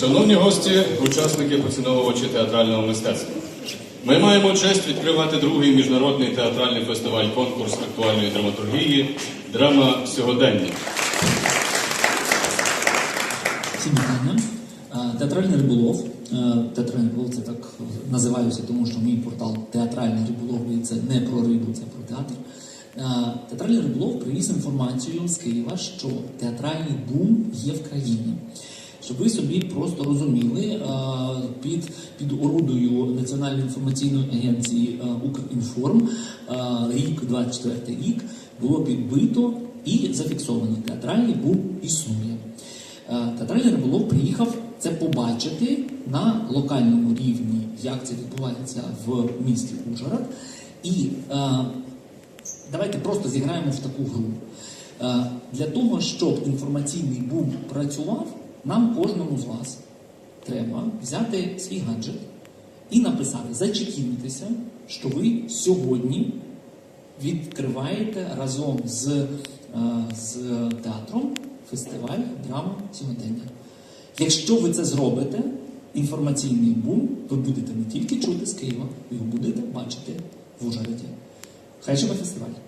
Шановні гості, учасники поціновувачі театрального мистецтва. Ми маємо честь відкривати другий міжнародний театральний фестиваль конкурс актуальної драматургії Драма сьогодення. Всім вітання. Театральний риболов. Театральний риболов це так називаюся, тому що мій портал Театральний риболов і це не про рибу, це про театр. Театральний риболов привіз інформацію з Києва, що театральний бум є в країні. Щоб ви собі просто розуміли, е, під, під орудою Національної інформаційної агенції е, Укрінформ е, рік, 24 рік, було підбито і зафіксовано театральний бум існує. Театральний риболов приїхав це побачити на локальному рівні, як це відбувається в місті Ужгород. І давайте просто зіграємо в таку гру. Для того, щоб інформаційний бум працював, нам кожному з вас треба взяти свій гаджет і написати, зачекінитися, що ви сьогодні відкриваєте разом з, е, з театром фестиваль драма сьогодення. Якщо ви це зробите, інформаційний бум ви будете не тільки чути з Києва, ви його будете бачити в Ужгороді. Хай живе фестиваль!